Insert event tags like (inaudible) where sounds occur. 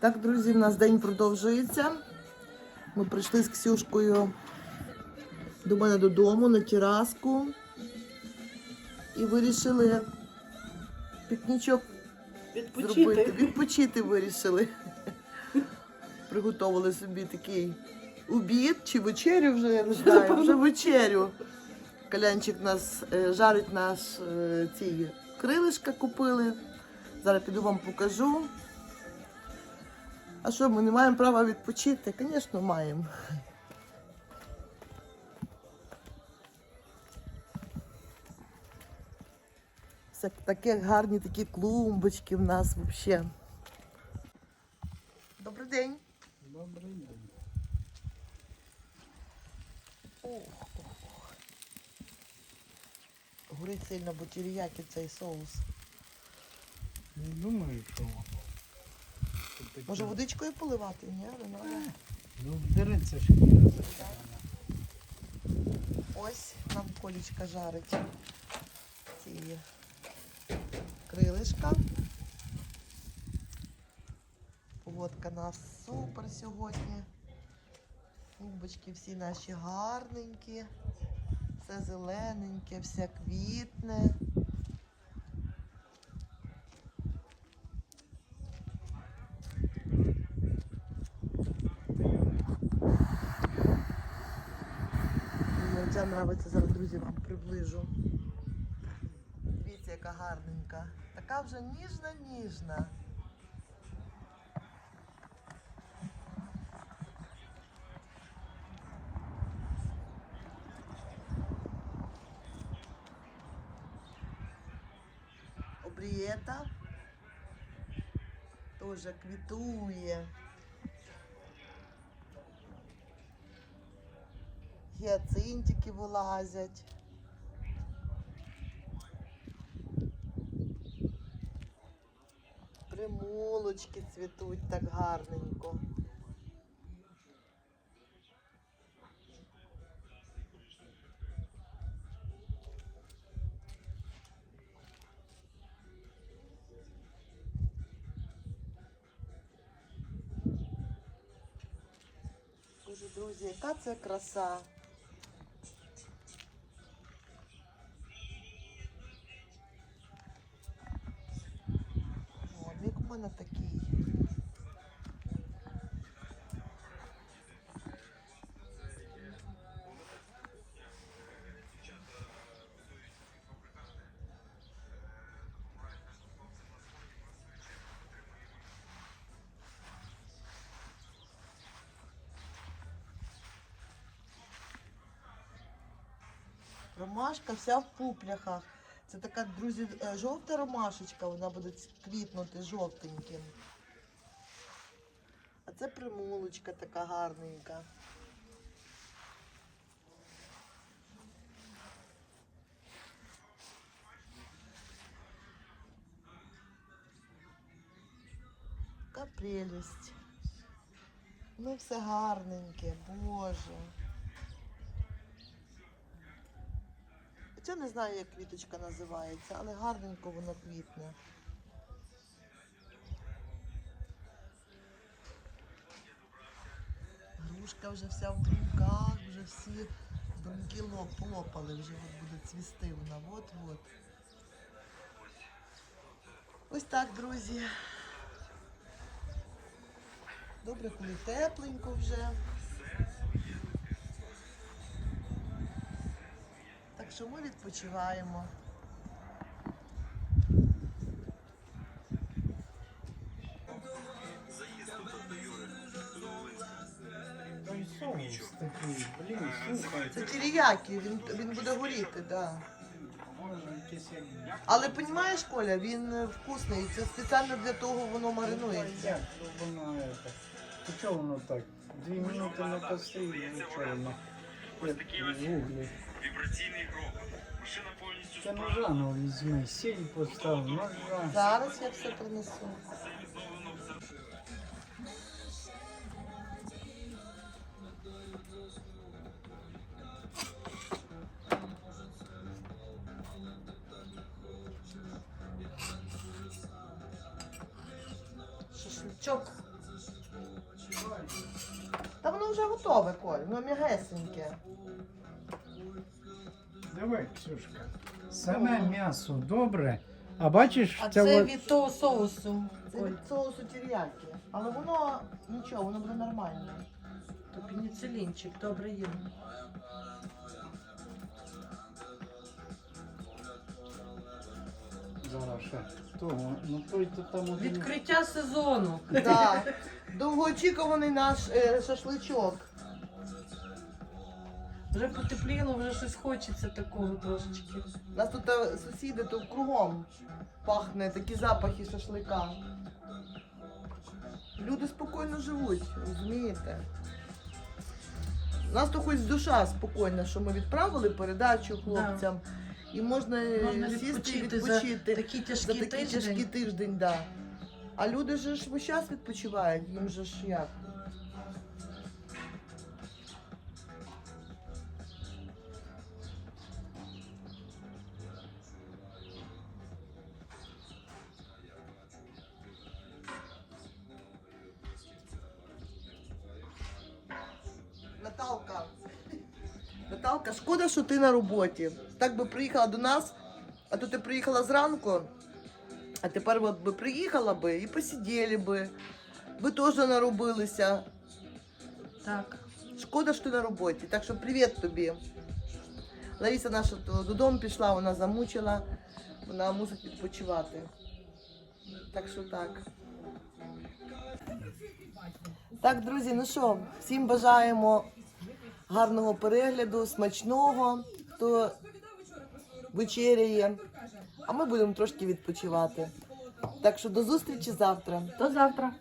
Так, друзі, в нас день продовжується. Ми прийшли з Ксюшкою до мене додому на тераску і вирішили пікнічок зробити. Відпочити. Відпочити вирішили. Приготували собі такий обід чи вечерю вже, я не знаю, вже вечерю. Калянчик нас е, жарить наш е, ці крилишка купили. Зараз піду вам покажу. А що, ми не маємо права відпочити? Звісно, маємо. Все такі гарні такі клумбочки в нас взагалі. Добрий день. Добрий день. Ох, ох, ох. Горить сильно, бо тіріяки цей соус. Не думаю, що Може водичкою поливати? Ні, не треба. Ну, дериться шкіра. Ось нам колічка жарить ці крилишка. Погодка у нас супер сьогодні. Клумбочки всі наші гарненькі, все зелененьке, все квітне. Ця нравиться, зараз, друзі, вам приближу. Дивіться, яка гарненька. Така вже ніжна-ніжна. Обрієта теж квітує. Гіацинтики вилазять. Примулочки цвітуть так гарненько. Друзі, яка це краса. Мене такий. Ромашка вся в пупляхах. Це така, друзі, е, жовта ромашечка, вона буде квітнути жовтеньким. А це примулочка така гарненька. Така прелість. Ну все гарненьке, боже. Хоча не знаю, як квіточка називається, але гарненько воно квітне. Грушка вже вся в бруньках, вже всі бруньки лоп, полопали, вже от буде цвісти вона. От-от. Ось так, друзі. Добре, коли тепленько вже. Що ми відпочиваємо. Такий, блін, слухай. Це тіріякі, він, він буде горіти, так. Да. Але розумієш, Коля, він е, вкусний. Це спеціально для того воно маринується. Як? То чого воно так? Дві минути на кострі нічого. Як в вуглі. Вібраційний гроб. Машина повністю Це ножа ну візьми, сіль постав, ножа. Зараз я все принесу. Шашличок. Та воно вже готове, Коль, воно м'ягесеньке. Давай, Ксюшка. Саме м'ясо добре. А бачиш, А це це от- від того соусу. Це Коль. від соусу тір'яки. Але воно нічого, воно буде нормально. То пеніцилінчик, добре їм. Зараз ще того. Ну той то там один. Відкриття сезону. Так. (laughs) Довгоочікуваний наш е, шашличок. Вже потепліло, вже щось хочеться такого трошечки. У нас тут е, сусіди тут кругом пахне такі запахи шашлика. Люди спокійно живуть, розумієте? У нас то хоч душа спокійна, що ми відправили передачу хлопцям. І можна, е, Можна сісти і відпочити за. Такий За тяжкий такий тиждень. тяжкий тиждень, да. А люди же ж весь час відпочивають, їм же ж як. Наталка. Наталка, шкода, що ти на роботі. Так би приїхала до нас, а то ти приїхала зранку, а тепер от би приїхала би і посиділи би. Ви теж наробилися. Так. Шкода, що ти на роботі. Так що привіт тобі. Лариса наша додому пішла, вона замучила, вона мусить відпочивати. Так що так. Так, друзі, ну що, всім бажаємо гарного перегляду, смачного, хто вечеряє. А ми будемо трошки відпочивати. Так що до зустрічі завтра. До завтра.